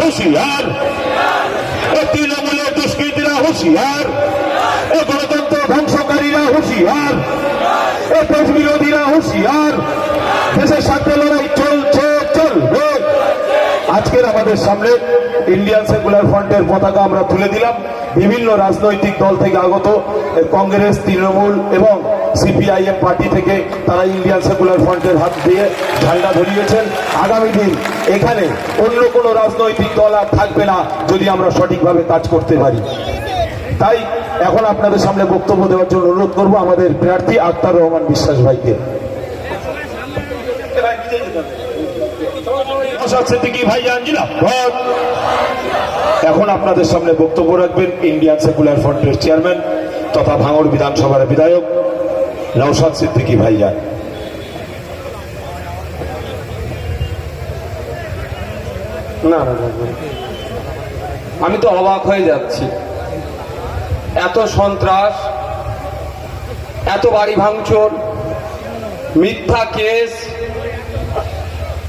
হুঁশিয়ার। এ তৃণমূলের দুষ্কৃতীরা হুঁশিয়ার। এ গণতন্ত্র ধ্বংসকারীরা হুঁশিয়ার। এ দেশ বিরোধীরা হুঁশিয়ার। দেশের সাথে লড়াই চলছে, চলবে। আজকের আমাদের সামনে ইন্ডিয়ান সেকুলার ফ্রন্টের পতাকা আমরা তুলে দিলাম। বিভিন্ন রাজনৈতিক দল থেকে আগত কংগ্রেস, তৃণমূল এবং সিপিআইএম পার্টি থেকে তারা ইন্ডিয়ান সেকুলার ফ্রন্টের হাত দিয়ে ঝান্ডা ধরিয়েছেন। আগামী দিন এখানে অন্য কোনো রাজনৈতিক দল আর থাকবে না যদি আমরা সঠিকভাবে কাজ করতে পারি। তাই এখন আপনাদের সামনে বক্তব্য দেওয়ার জন্য অনুরোধ করব আমাদের প্রার্থী আক্তার রহমান বিশ্বাস ভাইকে। এখন আপনাদের সামনে বক্তব্য রাখবেন ইন্ডিয়ান সেকুলার ফ্রন্টের চেয়ারম্যান তথা ভাঙড় বিধানসভার বিধায়ক। নওশাদ সিদ্দিকী ভাইয়া। না। আমি তো অবাক হয়ে যাচ্ছি। এত সন্ত্রাস, এত বাড়ি ভাঙচুর, মিথ্যা কেস,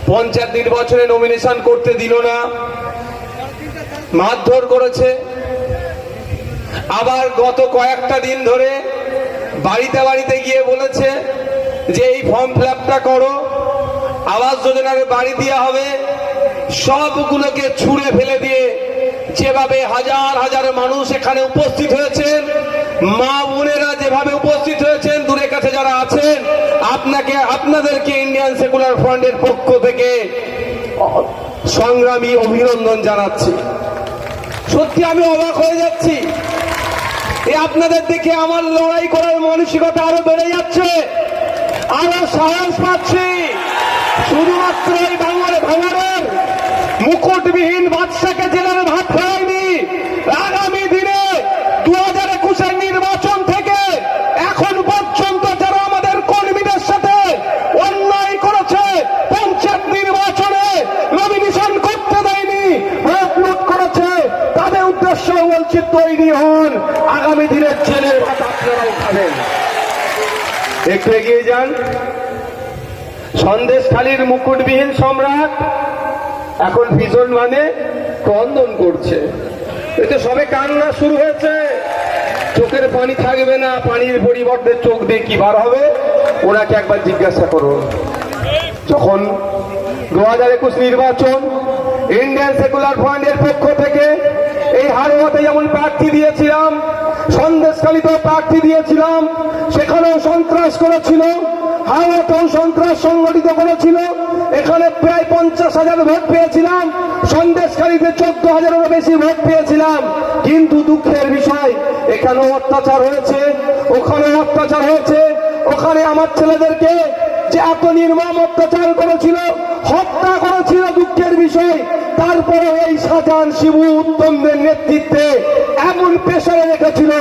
পঞ্চায়েত নির্বাচনে নমিনেশন করতে দিল না, মারধর করেছে। আবার গত কয়েকটা দিন ধরে বাড়িতে বাড়িতে গিয়ে বলেছে যে এই ফর্ম ফিল করো, আবাস যোজনার বাড়ি দেওয়া হবে, সবগুলোকে ছুঁড়ে ফেলে দিয়ে যেভাবে হাজার হাজার মানুষ এখানে উপস্থিত হয়েছেন, মা বোনেরা যেভাবে উপস্থিত হয়েছেন দূরে কাছে যারা আছেন, আপনাকে, আপনাদেরকে ইন্ডিয়ান সেকুলার ফ্রন্টের পক্ষ থেকে সংগ্রামী অভিনন্দন জানাচ্ছি। সত্যি আমি অবাক হয়ে যাচ্ছি। এ আপনাদের দেখে আমার লড়াই করার মানসিকতা আরও বেড়ে যাচ্ছে। আরও সাহস পাচ্ছি। শুধুমাত্র এই বাংলার ভাঙারের মুকুটবিহীন বাদশাকে জেলার ভাত খায়নি আগামী দিনে দু হাজার একুশের নির্বাচন থেকে এখন পর্যন্ত যারা আমাদের কর্মীদের সাথে অন্যায় করেছে, পঞ্চায়েত নির্বাচনে নমিনেশন করতে দেয়নি, ভোট করেছে, তাদের উদ্দেশ্য বলছি তৈরি হন। আগামী দিনের জেলের ভাত আপনারাও খাবেন একটু এগিয়ে যান। সন্দেশখালীর মুকুটবিহীন সম্রাট এখন ভীষণ মানে ক্রন্দন করছে। এই তো সবে কান্না শুরু হয়েছে। চোখের পানি থাকবে না, পানির পরিবর্তে চোখ দিয়ে কি বার হবে, ওনাকে একবার জিজ্ঞাসা করুন। যখন দু হাজার একুশ নির্বাচন ইন্ডিয়ান সেকুলার ফ্রন্টের পক্ষ থেকে এই হারোয়াতে যেমন প্রার্থী দিয়েছিলাম সন্দেশকালীতেও প্রার্থী দিয়েছিলাম, সেখানেও সন্ত্রাস করেছিল, হাওয়াতেও সন্ত্রাস সংগঠিত করেছিল, এখানে প্রায় পঞ্চাশ হাজার ভোট পেয়েছিলাম, সন্দেশকারীতে চোদ্দ হাজারেরও বেশি ভোট পেয়েছিলাম, কিন্তু দুঃখের বিষয়, এখানেও অত্যাচার হয়েছে, ওখানেও অত্যাচার হয়েছে, ওখানে আমার ছেলেদেরকে যে এত নির্মম অত্যাচার করেছিল, হত্যা করেছিল দুঃখের বিষয়, তারপরে এই শাহজাহান শিবু উত্তমদের নেতৃত্বে এমন প্রেশারে রেখেছিল,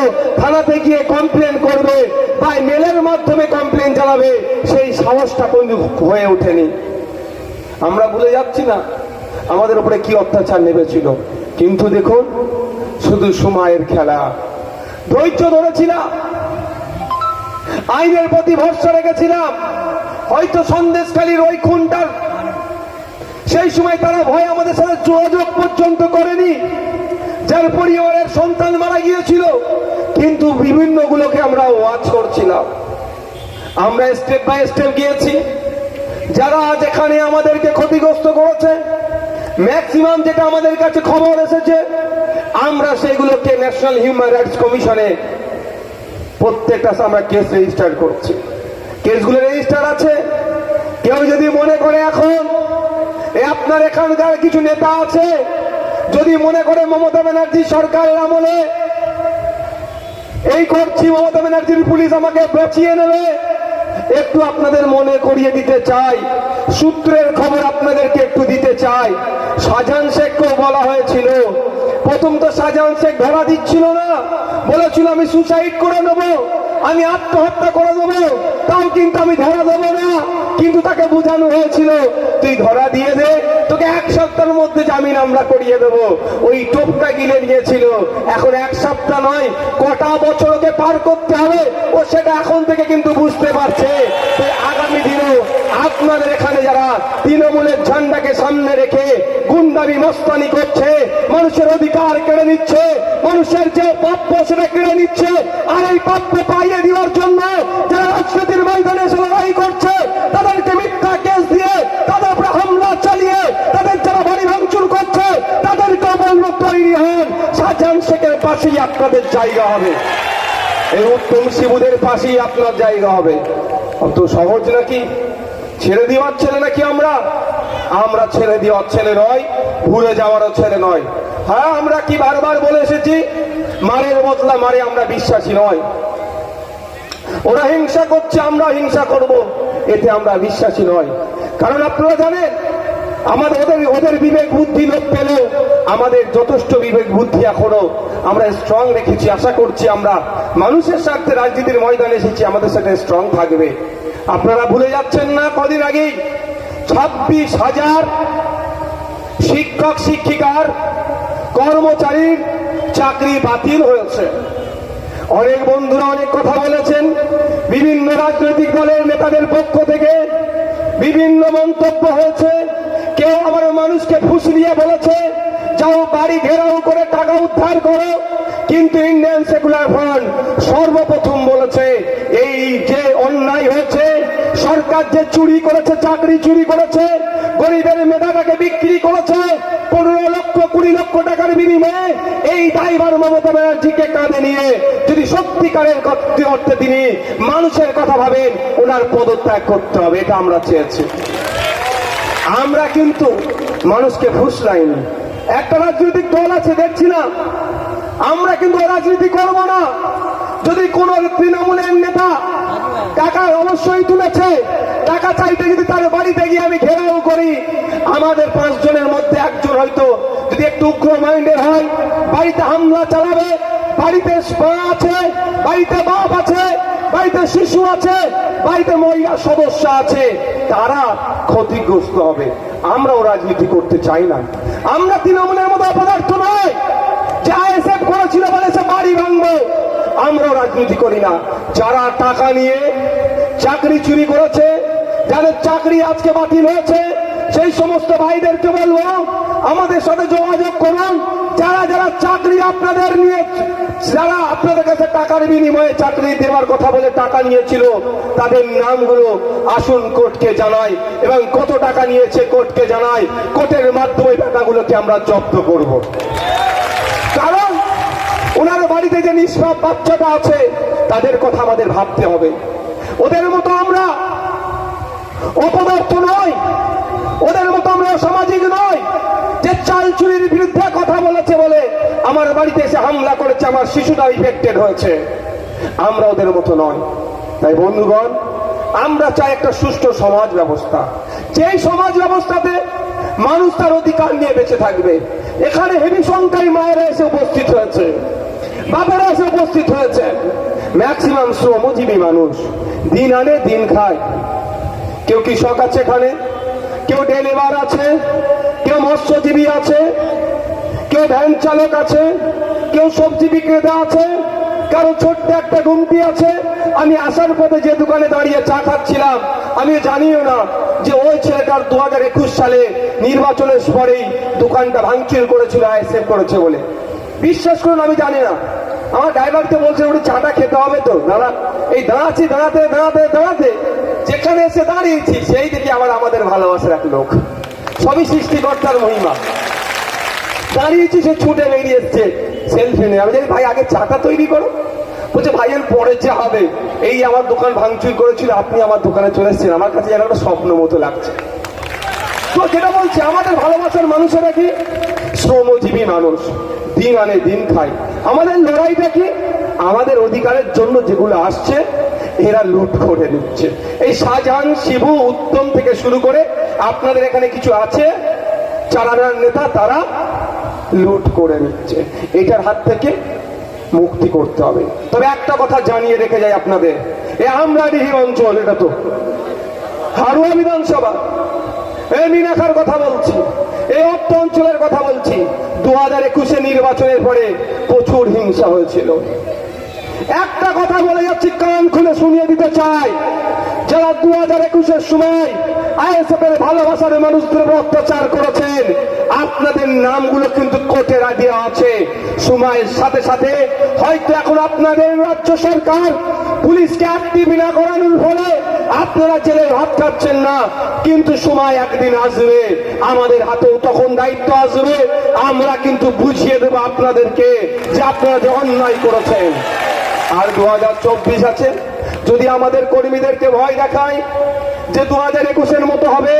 থানাতে গিয়ে কমপ্লেন করবে বা মেলের মাধ্যমে কমপ্লেন চালাবে সেই সাহসটা কিন্তু হয়ে ওঠেনি। আমরা ভুলে যাচ্ছি না, আমাদের উপরে কি অত্যাচার নেমেছিল। কিন্তু দেখুন, শুধু সময়ের খেলা। ধৈর্য ধরেছিলাম। আইনের প্রতি ভরসা রেখেছিলাম। হয়তো সন্দেশকালীর ওই খুনটার সেই সময় তারা ভয় আমাদের সাথে যোগাযোগ পর্যন্ত করেনি। যার পরিবারের সন্তান মারা গিয়েছিল। কিন্তু বিভিন্ন গুলোকে আমরা ওয়াচ করছিলাম। আমরা স্টেপ বাই স্টেপ গিয়েছি। যারা আজ এখানে আমাদেরকে ক্ষতিগ্রস্ত করেছে, ম্যাক্সিমাম যেটা আমাদের কাছে খবর এসেছে, আমরা সেগুলোকে ন্যাশনাল হিউম্যান রাইটস কমিশনে প্রত্যেকটা আমরা কেস রেজিস্টার করছি। কেসগুলো রেজিস্টার আছে। কেউ যদি মনে করে এখন আপনার এখানকার কিছু নেতা আছে, যদি মনে করে মমতা ব্যানার্জি সরকারের আমলে, এই করছি, মমতা ব্যানার্জির পুলিশ আমাকে বাঁচিয়ে নেবে, একটু আপনাদের মনে করিয়ে দিতে চাই। সূত্রের খবর আপনাদেরকে একটু দিতে চাই। শাহজাহান শেখকেও বলা হয়েছিল। প্রথম তো শাহজাহান শেখ ধরা দিচ্ছিল না। বলেছিল আমি সুসাইড করে নেব, আমি আত্মহত্যা করে দেবো তাও কিন্তু আমি ধরা দেবো না। কিন্তু তাকে বোঝানো হয়েছিল, তুই ধরা দিয়ে দে, তোকে এক সপ্তাহের মধ্যে জামিন আমরা করিয়ে দেবো। ওই টোপটা গিলে নিয়েছিল। এখন এক সপ্তাহ নয়, কটা বছর ওকে পার করতে হবে, ও সেটা এখন থেকে কিন্তু বুঝতে পারছে। তো আগামী আপনাদের এখানে যারা তৃণমূলের ঝান্ডাকে সামনে রেখে গুন্ডামি মস্তানি করছে, মানুষের অধিকার কেড়ে নিচ্ছে, মানুষের যে প্রাপ্য সেটা কেড়ে নিচ্ছে, আর এই প্রাপ্য পাইয়ে দেওয়ার জন্য যারা রাজনীতির ময়দানে এসে লড়াই করছে, তাদেরকে মিথ্যা কেস দিয়ে, তাদের উপরে হামলা চালিয়ে, তাদের যারা বাড়ি ভাঙচুর করছে, তাদেরকে বলল তৈরি হন। শাহজাহান শেখের পাশেই আপনাদের জায়গা হবে। এই উত্তম শিবুদের পাশেই আপনার জায়গা হবে। অত সহজ নাকি? ছেড়ে দেওয়ার ছেলে নাকি আমরা? আমরা ছেড়ে দেওয়ার ছেলে নয়, ভুলে যাওয়ারও ছেলে নয়। হ্যাঁ আমরা কি বারবার বলে এসেছি? মারের বদলা মারে আমরা বিশ্বাসী নয়। ওরা হিংসা করছে, আমরা হিংসা করব। এতে আমরা বিশ্বাসী নয়। কারণ আপনারা জানেন, আমাদের ওদের ওদের বিবেক বুদ্ধি লোক পেলেও আমাদের যথেষ্ট বুদ্ধি এখনও আমরা স্ট্রং রেখেছি, আশা করছি আমরা মানুষের স্বার্থে রাজনীতির ময়দানে এসেছি, আমাদের সাথে স্ট্রং থাকবে। আপনারা ভুলে যাচ্ছেন না, কদিন আগেই ছাব্বিশ হাজার শিক্ষক, শিক্ষিকার, কর্মচারীর চাকরি বাতিল হয়েছে। অনেক বন্ধুরা অনেক কথা বলেছেন, বিভিন্ন রাজনৈতিক দলের নেতাদের পক্ষ থেকে বিভিন্ন মন্তব্য হয়েছে, কেউ আবার মানুষকে ফুসলিয়ে বলেছে যাও, বাড়ি ঘেরাও করে টাকা উদ্ধার করো। কিন্তু ইন্ডিয়ান সেকুলার ফ্রন্ট সর্বপ্রথম বলেছে, এই যে অন্যায় হয়েছে, সরকার যে চুরি করেছে, চাকরি চুরি করেছে, গরিবের মেধাটাকে বিক্রি করেছে, পনেরো লক্ষ, কুড়ি লক্ষ টাকার বিনিময়ে এই ড্রাইভার মমতা ব্যানার্জিকে কাঁধে নিয়ে যদি সত্যিকারের অর্থে তিনি মানুষের কথা ভাবেন, ওনার পদত্যাগ করতে হবে, এটা আমরা চেয়েছি। আমরা কিন্তু মানুষকে ফুসলাইনি। একটা রাজনৈতিক দল আছে দেখছি না আমরা কিন্তু রাজনীতি করব না। যদি কোন তৃণমূলের নেতা টাকা অবশ্যই তুলেছে, টাকা চাইতে যদি তার বাড়িতে গিয়ে আমি ঘেরাও করি, আমাদের পাঁচজনের মধ্যে একজন হয়তো যদি একটু উগ্র মাইন্ডের হয়, বাড়িতে হামলা চালাবে, বাড়িতে মা আছে, বাড়িতে বাপ আছে বাড়িতে শিশু আছে, বাড়িতে মহিলা সদস্য আছে, তারা ক্ষতিগ্রস্ত হবে। আমরাও রাজনীতি করতে চাই না। আমরা তৃণমূলের মতো অপদার্থ নয় যে আইএসএফ করেছিল বলেছে বাড়ি ভাঙবো। আমরাও রাজনীতি করি না। যারা টাকা নিয়ে চাকরি চুরি করেছে, যাদের চাকরি আজকে বাতিল হয়েছে, সেই সমস্ত ভাইদেরকে বলব, আমাদের সাথে যোগাযোগ করুন। যারা যারা চাকরি আপনাদের নিয়ে, যারা আপনাদের কাছে টাকার বিনিময়ে চাকরি দেওয়ার কথা বলে টাকা নিয়েছিল, তাদের নামগুলো আসুন কোর্টকে জানাই এবং কত টাকা নিয়েছে কোর্টকে জানাই। কোর্টের মাধ্যমে টাকাগুলোকে আমরা জব্দ করব। কারণ ওনার বাড়িতে যে নিষ্পাপ বাচ্চাটা আছে, তাদের কথা আমাদের ভাবতে হবে। ওদের মতো আমরা অপদার্থ নয় ওদের মতো আমরা সামাজিক নয় যে চাল চুরির বিরুদ্ধে কথা বলেছে বলে আমার বাড়িতে এসে হামলা করেছে, আমার শিশুটা ইফেক্টেড হয়েছে। আমরা ওদের মতো নয়। তাই বন্ধুগণ, আমরা চাই একটা সুষ্ঠু সমাজ ব্যবস্থা। যেই সমাজ ব্যবস্থাতে মানুষ তার অধিকার নিয়ে বেঁচে থাকবে, এখানে হেভি সংখ্যায় মায়েরা এসে উপস্থিত হয়েছে, বাবারা এসে উপস্থিত হয়েছে। ম্যাক্সিমাম শ্রমজীবী মানুষ, দিন আনে, দিন খায়। কেউ কৃষক আছে এখানে, কেউ ডেলিভার আছে কেউ মৎস্যজীবী আছে, কেউ ভ্যান চালক আছে, কেউ সবজি বিক্রেতা আছে, কারও ছোট্ট একটা গুমটি আছে। আমি আসার পথে যে দোকানে দাঁড়িয়ে চা খাচ্ছিলাম, আমি জানিও না যে ওই ছেলেটার দু হাজার একুশ সালে নির্বাচনের পরেই দোকানটা ভাঙচুর করেছিল আইসেফ করেছে বলে। বিশ্বাস করুন, আমি জানি না। আমার ড্রাইভারকে বলছে ওটা চাটা খেতে হবে তো, দাঁড়া। এই দাঁড়াচ্ছি, দাঁড়াতে দাঁড়াতে দাঁড়াতে, যেখানে এসে দাঁড়িয়েছি, সেই দেখি আবার আমাদের ভালোবাসার এক লোক। সবই সৃষ্টিকর্তার মহিমা দাঁড়িয়েছি, সে ছুটে বেরিয়ে এসছে সেলফি নিয়ে। আমি জানি ভাই, আগে চাটা তৈরি করো। বলছে ভাইয়ের পরে যে হবে, এই আমার দোকান ভাঙচুর করেছিল, আপনি আমার দোকানে চলে এসেছেন। আমার কাছে যেন একটা স্বপ্ন মতো লাগছে। তো যেটা বলছে, আমাদের ভালোবাসার মানুষেরা কি? শ্রমজীবী মানুষ। দিন আনে, দিন খায়। আমাদের লড়াইটা কি? আমাদের অধিকারের জন্য যেগুলো আসছে এরা লুট করে নিচ্ছে। এই শাহজাহান শিবু উত্তম থেকে শুরু করে আপনাদের এখানে কিছু আছে? চারানার নেতা তারা লুট করে নিচ্ছে। এটার হাত থেকে মুক্তি করতে হবে। তবে একটা কথা জানিয়ে রেখে যাই আপনাদের। এ আমরাডিহি অঞ্চল, এটা তো। হারুয়া বিধানসভা। এই মিনাখার কথা বলছি। এই অর্থ অঞ্চলের কথা বলছি। দু হাজার একুশে নির্বাচনের পরে প্রচুর হিংসা হয়েছিল। একটা কথা বলে যাচ্ছি, কান খুলে শুনিয়ে দিতে চাই। যারা দু হাজার একুশের সময় আইএসএফ এর ভালোবাসার মানুষদের অত্যাচার করেছেন, আপনাদের নামগুলো কিন্তু কোর্টে দেওয়া আছে। সময়ের সাথে সাথে হয়তো এখন আপনাদের রাজ্য সরকার পুলিশকে অ্যাক্টিভ না করানোর ফলে আপনারা জেলে ভাত খাচ্ছেন না। কিন্তু সময় একদিন আসবে, আমাদের হাতেও তখন দায়িত্ব আসবে। আমরা কিন্তু বুঝিয়ে দেবো আপনাদেরকে যে আপনারা যে অন্যায় করেছেন। আর দু হাজার চব্বিশ আছে। যদি আমাদের কর্মীদেরকে ভয় দেখায় যে দু হাজার একুশের মতো হবে,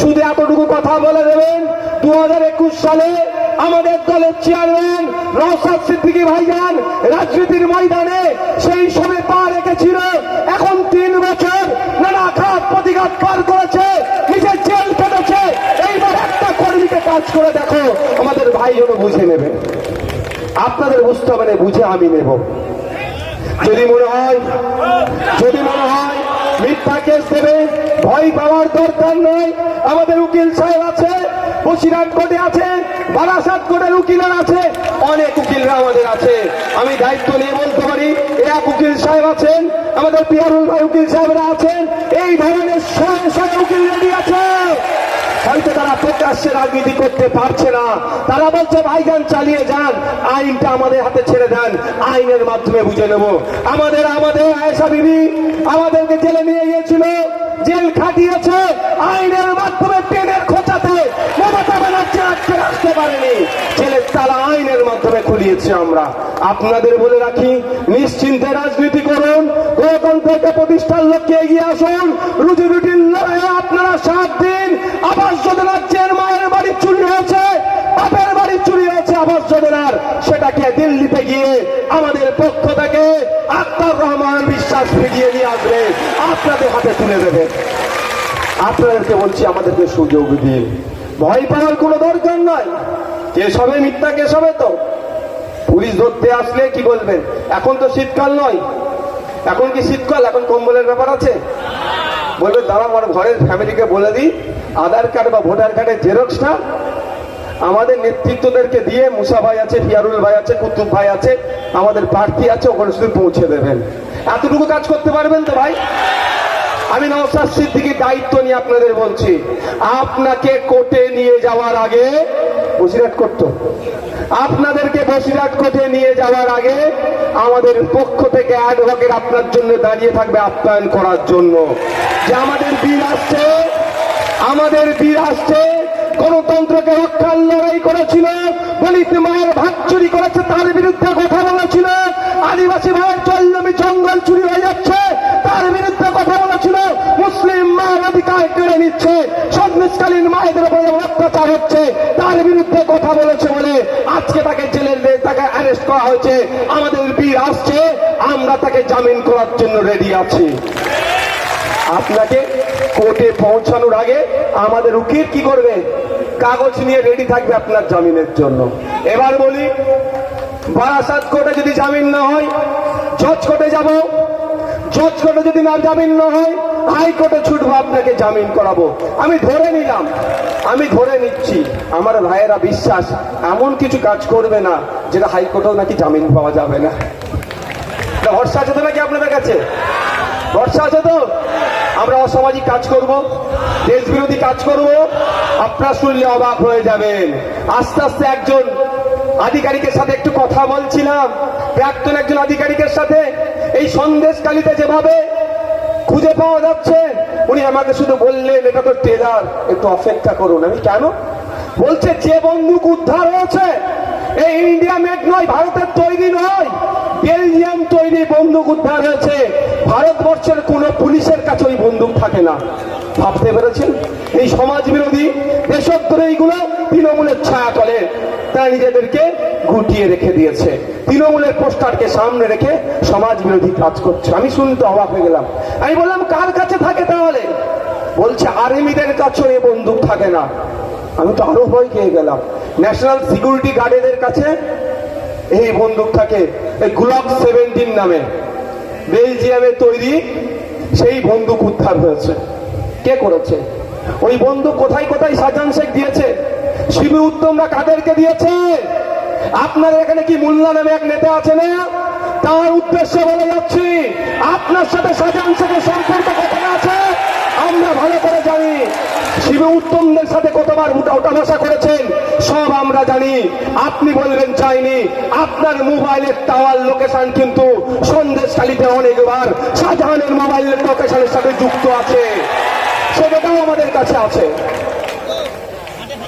শুধু এতটুকু কথা বলে দেবেন দু হাজার একুশ সালে আমাদের দলের চেয়ারম্যান রওসাদ সিদ্দিকী ভাইজান রাজনীতির ময়দানে সেই সময় পা রেখেছিল। এখন তিন বছর নানা ঘাত প্রতিঘাত পার করেছে, নিজের জেল কেটেছে। এইবার একটা কর্মীকে কাজ করে দেখো, আমাদের ভাই যেন বুঝে নেবে। আপনাদের বুঝতে হবে বুঝে আমি নেব। যদি মনে হয়, যদি মনে হয় মিথ্যা কেস দেবে, ভয় পাওয়ার দরকার নয় আমাদের উকিল সাহেব আছে, বসিরহাট কোর্টে আছে, বারাসাত কোর্টের উকিলরা আছে, অনেক উকিলরা আমাদের আছে। আমি দায়িত্ব নিয়ে বলতে পারি এক উকিল সাহেব আছেন, আমাদের পিয়ারুল ভাই উকিল সাহেবরা আছেন, এই ধরনের শয়ে শয়ে উকিল রেডি আছে। প্রকাশ্যে রাজনীতি করতে পারছে না। তারা বলছে, ভাইজান, চালিয়ে যান। আইনটা আমাদের হাতে ছেড়ে দেন। আইনের মাধ্যমে বুঝে নেব। আমাদের আমাদের আয়েশা বিবি আমাদেরকে জেলে নিয়ে গিয়েছিল। জেল খাটিয়েছে। আইনের মাধ্যমে ট্রেনের খোঁচাতে মমতা ব্যানার্জি রাখতে পারেনি। আইনের মাধ্যমে খুলিয়েছি আমরা। আপনাদের বলে রাখি, নিশ্চিন্তে রাজনীতি করুন। গণতন্ত্রকে প্রতিষ্ঠার লক্ষ্যে এগিয়ে আসুন। রুজি রুটির লড়াইয়ে আপনারা সাত দিন আবাস যোজনার চেন মায়ের বাড়ি চুরি হয়েছে বাপের বাড়ি চুরি হয়েছে আবাস যোজনার সেটাকে দিল্লিতে গিয়ে আমাদের পক্ষ থেকে আক্তার রহমান বিশ্বাস ফিরিয়ে নিয়ে আসবে আপনাদের হাতে তুলে দেবে। আপনাদেরকে বলছি, আমাদেরকে সুযোগ দিন। ভয় পাওয়ার কোনো দরকার নয়। কেস হবে, মিথ্যা কেস হবে তো। পুলিশ ধরতে আসলে কি বলবেন এখন তো শীতকাল নয়। এখন কি শীতকাল? এখন কম্বলের ব্যাপার আছে? বলবে দাঁড়া আমার ঘরের ফ্যামিলিকে বলে দিই, আধার কার্ড বা ভোটার কার্ডের জেরক্সটা আমাদের নেতৃত্বদেরকে দিয়ে মুসা ভাই আছে, ফিয়ারুল ভাই আছে, কুতুব ভাই আছে, আমাদের প্রার্থী আছে, ওখানে শুধু পৌঁছে দেবেন। এতটুকু কাজ করতে পারবেন তো ভাই? আমি নওসাদ সিদ্দিকির দায়িত্ব নিয়ে আপনাদের বলছি, আপনাকে কোর্টে নিয়ে যাওয়ার আগে, বসিরহাট করত আপনাদেরকে বসিরহাট কোর্টে নিয়ে যাওয়ার আগে আমাদের পক্ষ থেকে অ্যাডভোকেট আপনার জন্য দাঁড়িয়ে থাকবে আপ্যায়ন করার জন্য। যে আমাদের বীর আসছে, আমাদের বীর আসছে, গণতন্ত্রকে রক্ষার লড়াই করেছিল, দলিত মায়ের ভাগ চুরি করেছে তার বিরুদ্ধে কথা বলেছিল আদিবাসী ভাইয়ের জলজমি জঙ্গল চুরি হয়ে যাচ্ছে তার বিরুদ্ধে কথা বলেছিল মুসলিম মায়ের অধিকার কেড়ে নিচ্ছে সন্দেশকালীন মায়েদের উপরে অত্যাচার হচ্ছে তার বিরুদ্ধে কথা বলেছে বলে আজকে তাকে জেলে তাকে অ্যারেস্ট করা হয়েছে। আমাদের বীর আসছে, আমরা তাকে জামিন করার জন্য রেডি আছি। আপনাকে কোর্টে পৌঁছানোর আগে আমাদের উকিল কি করবে? কাগজ নিয়ে রেডি থাকবে আপনার জামিনের জন্য। এবার বলি, বারাসাত কোর্টে যদি জামিন না হয়, জজ কোর্টে যাব। জজ কোর্টে যদি না জামিন না হয় হাইকোর্টে ছুটবো, আপনাকে জামিন করাবো। আমি ধরে নিলাম, আমি ধরে নিচ্ছি, আমার ভাইয়েরা বিশ্বাস, এমন কিছু কাজ করবে না, যেটা হাইকোর্টেও নাকি জামিন পাওয়া যাবে না। ভরসা আছে তো নাকি আপনাদের কাছে? ভরসা আছে তো? আমরা অসামাজিক কাজ করব দেশ বিরোধী কাজ করব, আপনারা শুনলে অবাক হয়ে যাবেন। আস্তে আস্তে একজন আধিকারিকের সাথে একটু কথা বলছিলাম, প্রাক্তন একজন আধিকারিকের সাথে, এই সন্দেশকালীতে যেভাবে খুঁজে পাওয়া যাচ্ছে। উনি আমাকে শুধু বললেন, এটা তো টেলার একটু অপেক্ষা করুন। আমি কেন? বলছে, যে বন্দুক উদ্ধার হয়েছে এই ইন্ডিয়া মেড নয়, ভারতের তৈরি নয়। বন্দুক উদ্ধার হয়েছে। ভারতবর্ষের কোন পুলিশের কাছে ওই বন্দুক থাকে না। ভাবতে পেরেছেন? এই সমাজ বিরোধী দেশদ্রোহীগুলো তৃণমূলের ছায়া তলে। তারা নিজেদেরকে গুটিয়ে রেখে দিয়েছে। তৃণমূলের পোস্টারকে সামনে রেখে সমাজ বিরোধী কাজ করছে। আমি শুনতে অবাক হয়ে গেলাম। আমি বললাম, কার কাছে থাকে তাহলে? বলছে, আর্মিদের কাছেও এ বন্দুক থাকে না। আমি তো আরও ভয় খেয়ে গেলাম। ন্যাশনাল সিকিউরিটি গার্ডেদের কাছে এই বন্দুক থাকে এই গ্লক সেভেন্টিন নামে বেলজিয়ামে তৈরি সেই বন্দুক উদ্ধার হয়েছে। কে করেছে? ওই বন্দুক কোথায় কোথায় সাজান শেখ দিয়েছে? শিবু উত্তমরা কাদেরকে দিয়েছে? আপনার এখানে কি মোল্লা নামে এক নেতা আছে না? তার উদ্দেশ্যে বলে যাচ্ছি, আপনার সাথে সাজান শেখের সম্পর্ক কোথায় আছে? আমরা ভালো করে জানি। শিব উত্তমদের সাথে কতবার উঠা উঠাবসা করেছেন, সব আমরা জানি। আপনি বলবেন চাইনি। আপনার মোবাইলের টাওয়ার লোকেশন কিন্তু সন্দেশখালিতে অনেকবার শাহজাহানের মোবাইলের লোকেশনের সাথে যুক্ত আছে। সেটাও আমাদের কাছে আছে।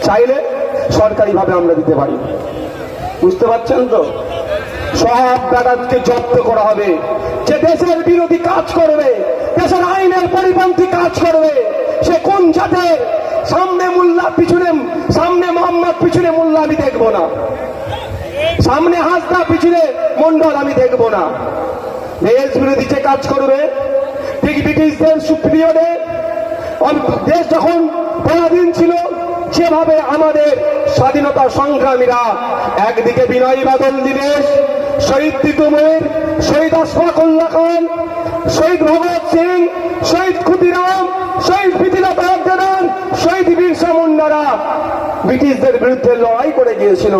চাইলে সরকারিভাবে আমরা দিতে পারি। বুঝতে পারছেন তো? সব ব্যাটাকে জব্দ করা হবে। যে দেশের বিরোধী কাজ করবে পরিপন্থী কাজ করবে, সে কোন জাতের? সামনে মোল্লা পিছনে সামনে মোহাম্মদ, পিছনে মোল্লা আমি দেখব না। সামনে হাসদা, পিছনে মন্ডল আমি দেখব না। দেশ বিরোধী যে কাজ করবে, ঠিক ব্রিটিশদের সুপ্রিয়রে। দেশ যখন পরাধীন ছিল যেভাবে আমাদের স্বাধীনতা সংগ্রামীরা একদিকে বিনয় বাদল দিনেশ শহীদ তিতুমের, শহীদ আশফাকুল্লাহ খান শহীদ ভগৎ সিং, শহীদ ক্ষুদিরাম, শহীদ পৃথিবীনাথ দেন শহীদ বীরসা মুন্ডারা ব্রিটিশদের বিরুদ্ধে লড়াই করে গিয়েছিল।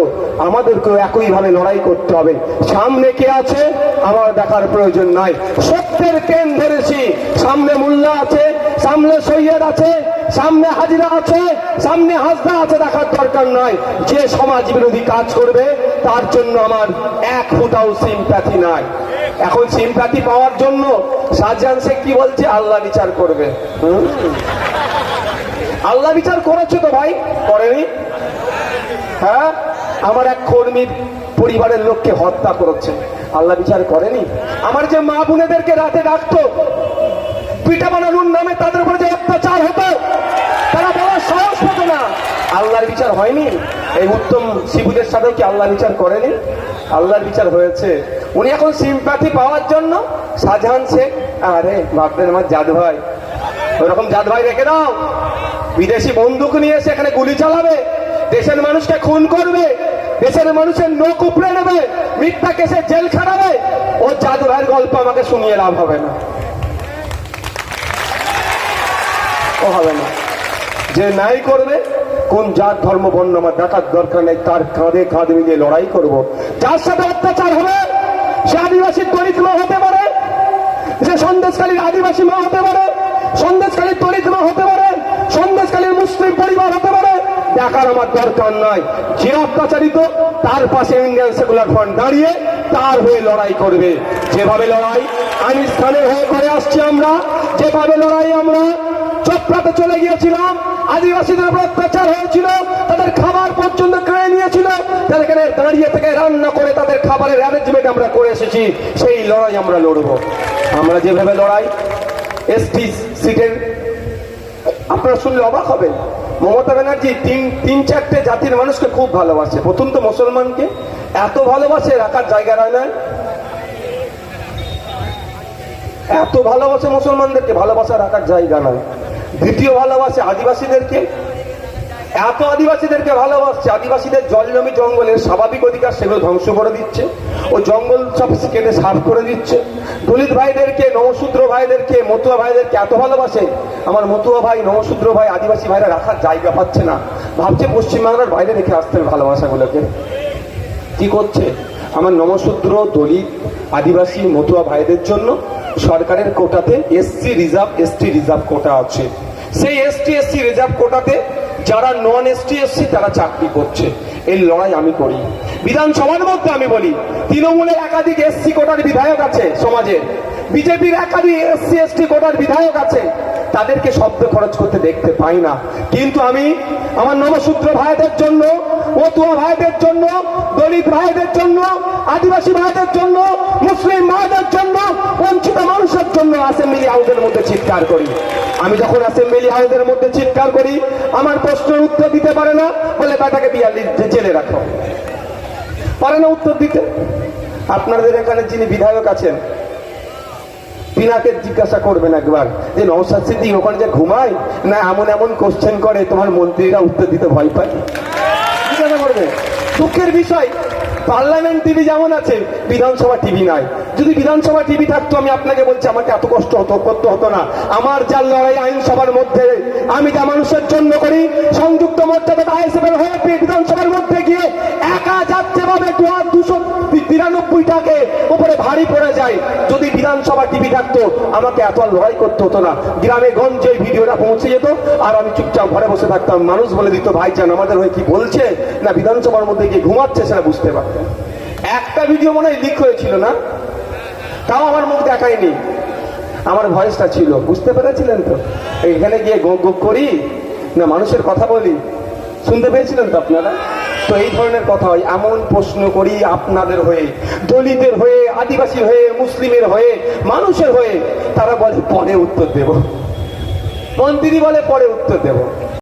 আমাদেরকেও একইভাবে লড়াই করতে হবে। সামনে কে আছে? আমার দেখার প্রয়োজন নাই। সত্যের ট্রেন ধরেছি? সামনে মোল্লা আছে, সামনে সৈয়দ আছে, সামনে হাজিরা আছে, সামনে হাজদা আছে দেখার দরকার নয় যে সমাজ বিরোধী কাজ করবে, তার জন্য আমার এক ফুটাও সিম্প্যাথি নাই। এখন সিম্প্যাথি পাওয়ার জন্য শাহজাহান শেখ কি বলছে? আল্লাহ বিচার করবে। আল্লাহ বিচার করেছে তো ভাই? করেনি? হ্যাঁ? আমার এক কর্মীর পরিবারের লোককে হত্যা করেছে। আল্লাহ বিচার করেনি? আমার যে মা বোনেদেরকে রাতে ডাকতো, পিঠা বানানোর নামে তাদের উপরে যে অত্যাচার হতো তারা বলার সাহস পেত না আল্লাহর বিচার হয়নি। এই উত্তম শিবুদের সাথেও কি আল্লাহ বিচার করেনি? আল্লাহর বিচার হয়েছে। উনি এখন সিম্প্যাথি পাওয়ার জন্য শাহজাহান শেখ। আরে ভাবতেন আমার জাদ ভাই ওরকম জাদ ভাই রেখে দাও। বিদেশি বন্দুক নিয়ে এসে এখানে গুলি চালাবে। দেশের মানুষকে খুন করবে। দেশের মানুষের নোক উপড়ে নেবে। মিথ্যা কেসে জেল খাটাবে। ও জাদু ভাইয়ের গল্প আমাকে শুনিয়ে লাভ হবে না। ও হবে না। যে নাই করবে, কোন জাত, ধর্ম, বর্ণ আমার দেখার দরকার নেই, তার কাঁধে কাঁধ মিলিয়ে লড়াই করব। যার সাথে অত্যাচার হবে, সে আদিবাসী দরিদ্র হতে পারে যে সন্দেশকালীর আদিবাসী মা হতে পারে সন্দেশকালীর দরিদ্র হতে পারে সন্দেশকালীর মুসলিম পরিবার হতে পারে, দেখার আমার দরকার নয় যে অত্যাচারিত তার পাশে ইন্ডিয়ান সেকুলার ফ্রন্ট দাঁড়িয়ে, তার হয়ে লড়াই করবে। যেভাবে লড়াই আমির খানের হয়ে করে আসছি আমরা, যেভাবে লড়াই আমরা চোপড়াতে চলে গিয়েছিলাম। আদিবাসীদের উপর অত্যাচার হয়েছিল, তাদের খাবার পর্যন্ত কেড়ে নিয়েছিল। তাদের এখানে দাঁড়িয়ে থেকে রান্না করে তাদের খাবারের অ্যারেঞ্জমেন্ট আমরা করে এসেছি, সেই লড়াই আমরা লড়বো। আমরা যেভাবে লড়াই এসটি সিটের, আপনারা শুনলে অবাক হবেন, মমতা ব্যানার্জি তিন তিন চারটে জাতির মানুষকে খুব ভালোবাসে। প্রথম তো মুসলমানকে, এত ভালোবাসে রাখার জায়গা রয় না? এত ভালোবাসে মুসলমানদেরকে, ভালোবাসা রাখার জায়গা নয়। দ্বিতীয় ভালোবাসে আদিবাসীদেরকে। এত আদিবাসীদেরকে ভালোবাসছে, আদিবাসীদের জল জমি জঙ্গলের স্বাভাবিক অধিকার সেগুলো ধ্বংস করে দিচ্ছে। ও জঙ্গল সব কেটে সাফ করে দিচ্ছে। দলিত ভাইদেরকে নমশূদ্র ভাইদেরকে, মতুয়া ভাইদেরকে এত ভালোবাসে। আমার মতুয়া ভাই নমশূদ্র ভাই, আদিবাসী ভাইরা রাখার জায়গা পাচ্ছে না। ভাবছে পশ্চিমবাংলার বাইরে রেখে আসতে ভালোবাসাগুলোকে। কি করছে? আমার নমশূদ্র দলিত, আদিবাসী, মতুয়া ভাইদের জন্য সরকারের কোটাতে SC reserve ST reserve quota আছে। সেই এসটি এসসি রিজার্ভ কোটাতে যারা নন এসটি এসসি তারা চাকরি করছে। এই লড়াই আমি করি। বিধানসভার মধ্যে আমি বলি, তৃণমূলের একাধিক এসসি কোটার বিধায়ক আছে সমাজে। বিজেপির একাধিক এসসি এসটি কোটার বিধায়ক আছে। তাদেরকে শব্দ খরচ করতে দেখতে পাই না। কিন্তু আমি আমার নবসূত্র ভাইদের জন্য, মতুয়া ভাইদের জন্য, দলিত ভাইদের জন্য, আদিবাসী ভাইদের জন্য মুসলিম ভাইদের জন্য, বঞ্চিত মানুষের জন্য অ্যাসেম্বলি হাউসের মধ্যে চিৎকার করি। আমি যখন অ্যাসেম্বলি হাউসের মধ্যে চিৎকার করি, আমার প্রশ্নের উত্তর দিতে পারে না, বলে তাটাকে বিয়াল্লিশ জেলে রাখো। পারে না উত্তর দিতে? আপনাদের এখানে যিনি বিধায়ক আছেন পিনাকে জিজ্ঞাসা করবেন একবার যে নৌসাদ সিদ্দিক ওখানে যে ঘুমায়? না, এমন এমন কোশ্চেন করে, তোমার মন্ত্রীরা উত্তর দিতে ভয় পায়। জিজ্ঞাসা করবে। দুঃখের বিষয় পার্লামেন্ট টিভি যেমন আছে, বিধানসভা টিভি নাই। যদি বিধানসভা টিভি থাকতো, আমি আপনাকে বলছি, আমাকে এত কষ্ট হতো, করতে হতো না। আমার যার লড়াই আইনসভার মধ্যে, আমি যা মানুষের জন্য করি, সংযুক্ত মর্যাদা আইএসএফের হয়ে বিধানসভার মধ্যে গিয়ে একা যাচ্ছে ভাবে দু হাজার দুশো তিরানব্বই টিভিটাকে উপরে ভারী পড়ে যায়, যদি বিধানসভা টিভি থাকতো, আমাকে এত লড়াই করতে হতো না। গ্রামে গঞ্জে ভিডিওটা পৌঁছে যেত, আর আমি চুপচাপ ঘরে বসে থাকতাম। মানুষ বলে দিত, ভাইজান, আমাদের হয়ে কি বলছে? না, বিধানসভার মধ্যে গিয়ে ঘুমাচ্ছে সেটা বুঝতে একটা ভিডিও মনে হয় লিক হয়েছিল না? তাও আমার মুখ দেখায়নি। আমার ভয়েসটা ছিল। বুঝতে পেরেছিলেন তো? এখানে গিয়ে গো গো করি, না মানুষের কথা বলি। শুনতে পেয়েছিলেন তো আপনারা? তো এই ধরনের কথা হয়। এমন প্রশ্ন করি আপনাদের হয়ে, দলিতের হয়ে, আদিবাসীর হয়ে, মুসলিমের হয়ে, মানুষের হয়ে, তারা বলে, পরে উত্তর দেব। মন্ত্রী বলে, পরে উত্তর দেব।